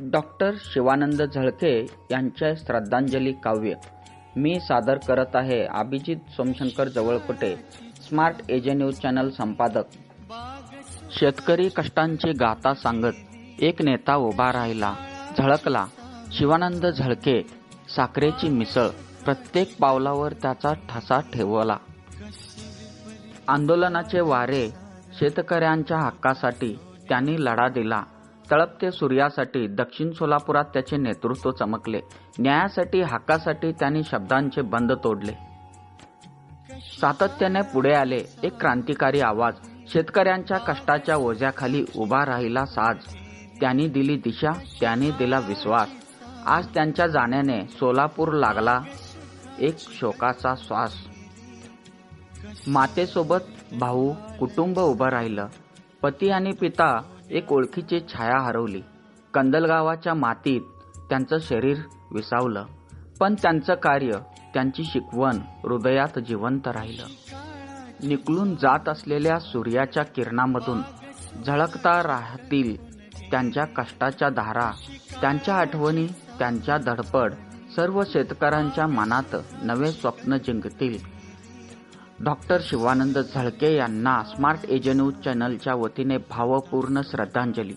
Doctor Shivanand झळके यांचे श्रद्धांजली काव्य. मी सादर करत आहे Abhijit Somshankar Jawalkote smart AJ news channel संपादक. शेतकरी कष्टांची गाथा सांगत एक नेता उभा राहिला झळकला. शिवानंद झळके साखरेची मिसळ प्रत्येक पावलावर त्याचा ठसा ठेवला. आंदोलनाचे वारे शेतकऱ्यांच्या हक्कासाठी त्यांनी लढा दिला. तळपते सूर्यासाठी दक्षिण सोलापुरात त्याचे नेतृत्व चमकले. न्यायासाठी हक्कासाठी त्यांनी शब्दांचे बंद तोडले. सातत्याने पुढे आले एक क्रांतिकारी आवाज. शेतकऱ्यांच्या कष्टाच्या ओझ्याखाली उभा राहिला साज. त्यांनी दिली दिशा त्यांनी दिला विश्वास. आज त्यांच्या जाण्याने सोलापूर लागला एक शोकाचा श्वास. मातेसोबत भाऊ कुटुंब उभं राहिलं. पती आणि पिता एक ओळखीची छाया हरवली. कंदलगावाच्या मातीत त्यांचं शरीर विसावलं. पण त्यांचं कार्य त्यांची शिकवण हृदयात जिवंत राहिलं. निकलून जात असलेल्या सूर्याच्या किरणामधून झळकता राहतील त्यांच्या कष्टाच्या धारा त्यांच्या आठवणी त्यांच्या धडपड सर्व शेतकऱ्यांच्या मनात नवे स्वप्न जिंकतील. डॉक्टर शिवानंद झळके यांना स्मार्ट एजन्यू न्यूज चॅनलच्या वतीने भावपूर्ण श्रद्धांजली.